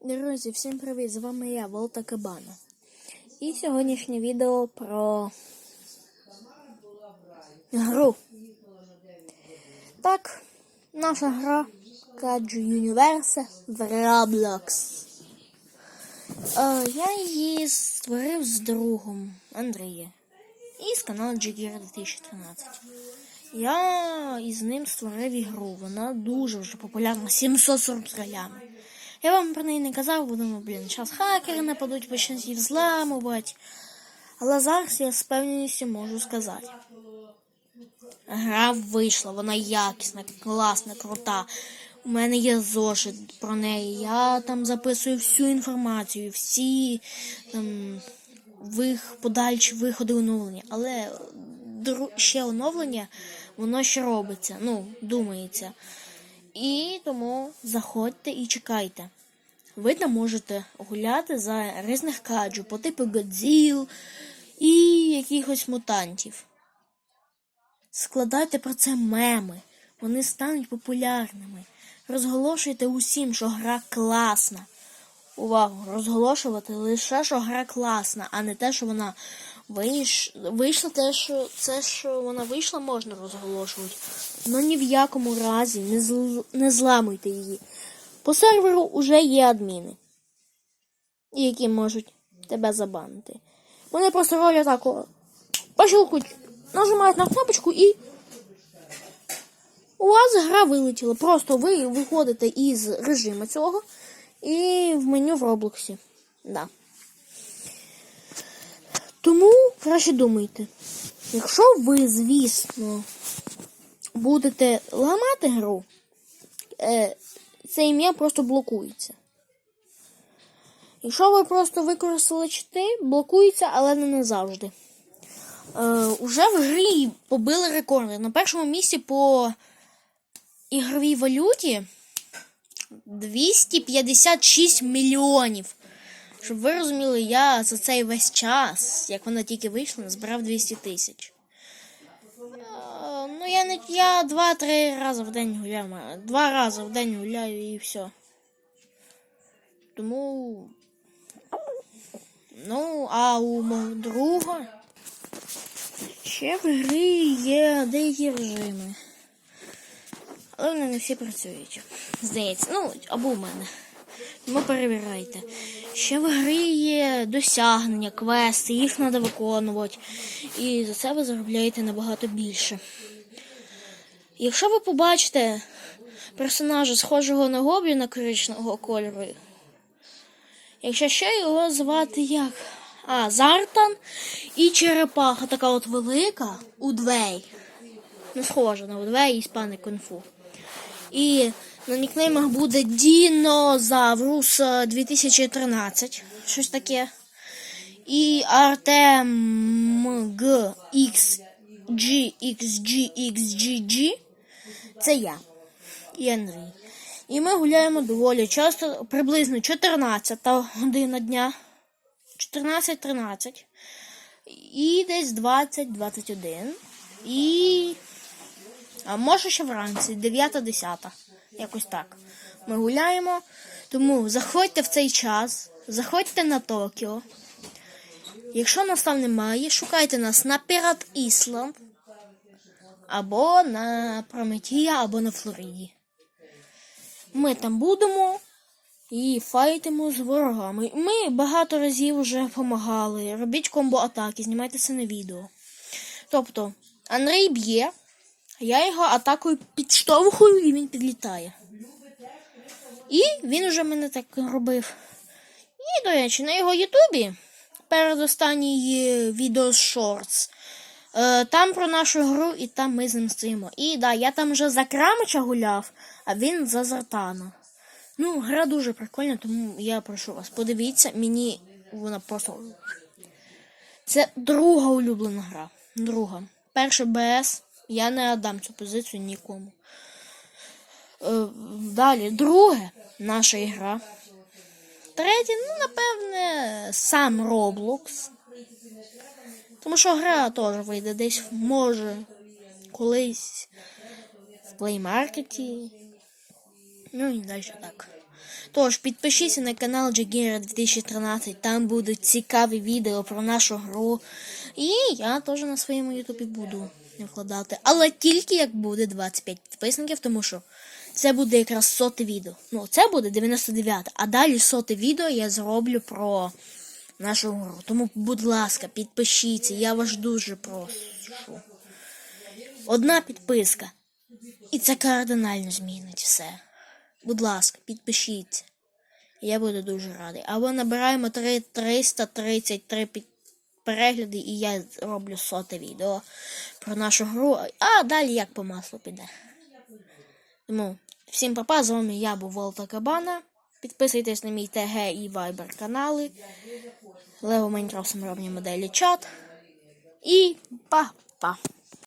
Друзі, всім привіт! З вами я, Волта Кабана. І сьогоднішнє відео про гру. Так, наша гра Каджу Universe в Roblox. Е, я її створив з другом Андрія із каналу Jigger 2013. Я із ним створив ігру. Вона дуже вже популярна, 740 ролями. Я вам про неї не казав, бо думаю, блін, зараз хакери нападуть, почнуть її взламувати. Але зараз я з певністю можу сказати. Гра вийшла, вона якісна, класна, крута. У мене є зошит про неї. Я там записую всю інформацію, всі там вих, подальші виходи оновлення. Але дру- ще оновлення, воно ще робиться, ну, думається. І тому заходьте і чекайте. Ви там можете гуляти за різних каджу по типу Годзіл і якихось мутантів. Складайте про це меми. Вони стануть популярними. Розголошуйте усім, що гра класна. Увагу, розголошувати лише, що гра класна, а не те, що вона вийш... вийшла, те, що це, що вона вийшла, можна розголошувати. Ну ні в якому разі не, зл... не зламуйте її. По серверу вже є адміни, які можуть тебе забанити. Вони просто роблять так, пощелкують, нажимають на кнопочку і у вас гра вилетіла. Просто ви виходите із режиму цього і в меню в Роблоксі. Да. Тому краще думайте. Якщо ви, звісно, будете ламати гру, е, це ім'я просто блокується. Якщо ви просто використали чити, блокується, але не назавжди. Е, уже в грі побили рекорди. На першому місці по ігровій валюті 256 мільйонів. Щоб ви розуміли, я за цей весь час, як вона тільки вийшла, збирав 200 тисяч. Ну, я не я два-три рази в день гуляю. Два рази в день гуляю і все. Тому. Ну, а у мого друга ще в грі є деякі режими. Але вони не всі працюють. Здається, ну, або у мене. Тому перевіряйте. Ще в грі є досягнення, квести, їх треба виконувати. І за це ви заробляєте набагато більше. Якщо ви побачите персонажа, схожого на гобліна коричневого кольору, якщо ще його звати як? А, Зартан і черепаха така от велика, Удвей. Ну, схожа на Удвей із пани Кунг-фу. І на нікнеймах буде Дінозаврус е, 2013. Щось таке. І Артем Г. Це я. І Андрій. І ми гуляємо доволі часто, приблизно 14 година дня. 14-13. І десь 20-21. І. А може ще вранці, 9-10. Якось так. Ми гуляємо. Тому заходьте в цей час, заходьте на Токіо. Якщо нас там немає, шукайте нас на Пірат Ісланд або на Прометія, або на Флориді. Ми там будемо і файтимо з ворогами. Ми багато разів вже допомагали. Робіть комбо-атаки, знімайте це на відео. Тобто, Андрій б'є, я його атакою підштовхую і він підлітає. І він уже мене так робив. І, до речі, на його Ютубі передостанній е, відео з шортс. Е, там про нашу гру, і там ми з ним стоїмо. І да, я там вже за Крамича гуляв, а він за Зартана. Ну, гра дуже прикольна, тому я прошу вас, подивіться, мені вона просто. Це друга улюблена гра. Друга. Перша БС. Я не дам цю позицію нікому. Е, далі, друге, наша ігра. Третє, ну, напевне, сам Roblox. Тому що гра теж вийде десь, може, колись в Play Market. Ну і далі так. Тож підпишіться на канал Джагіра 2013, там будуть цікаві відео про нашу гру. І я теж на своєму ютубі буду викладати. Але тільки як буде 25 підписників, тому що це буде якраз соте відео. Ну, це буде 99, а далі соте відео я зроблю про нашу гру. Тому, будь ласка, підпишіться, я вас дуже прошу. Одна підписка. І це кардинально змінить все. Будь ласка, підпишіться. Я буду дуже радий. Або набираємо 3, 333 під... перегляди, і я роблю соте відео про нашу гру. А далі як по маслу піде. Тому всім папа, з вами я був Волта Кабана. Підписуйтесь на мій ТГ і Viber канали. Лего Майнкрафт робні моделі чат. І па-па.